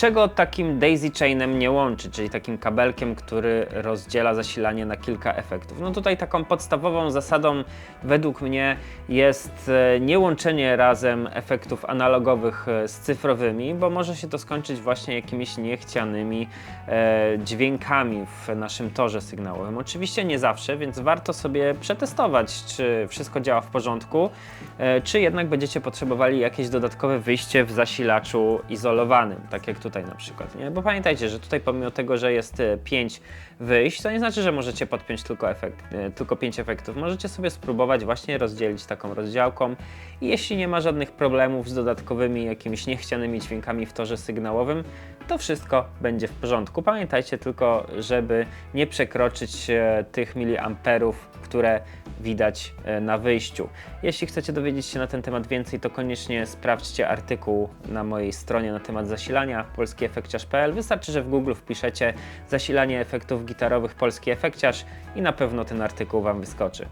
Czego takim daisy chainem nie łączy, czyli takim kabelkiem, który rozdziela zasilanie na kilka efektów? No tutaj taką podstawową zasadą według mnie jest e, nie łączenie razem efektów analogowych e, z cyfrowymi, bo może się to skończyć właśnie jakimiś niechcianymi e, dźwiękami w naszym torze sygnałowym. Oczywiście nie zawsze, więc warto sobie przetestować, czy wszystko działa w porządku, e, czy jednak będziecie potrzebowali jakieś dodatkowe wyjście w zasilaczu izolowanym, tak jak tutaj na przykład. Nie? Bo pamiętajcie, że tutaj pomimo tego, że jest 5 wyjść, to nie znaczy, że możecie podpiąć tylko, efekt, e, tylko 5 efektów. Możecie sobie spróbować właśnie rozdzielić taką rozdziałką i jeśli nie ma żadnych problemów z dodatkowymi jakimiś niechcianymi dźwiękami w torze sygnałowym, to wszystko będzie w porządku. Pamiętajcie tylko, żeby nie przekroczyć e, tych miliamperów, które widać e, na wyjściu. Jeśli chcecie dowiedzieć się na ten temat więcej, to koniecznie sprawdźcie artykuł na mojej stronie na temat zasilania polskiefekciarz.pl. Wystarczy, że w Google wpiszecie zasilanie efektów gitarowych polski efekciarz i na pewno ten artykuł Wam wyskoczy.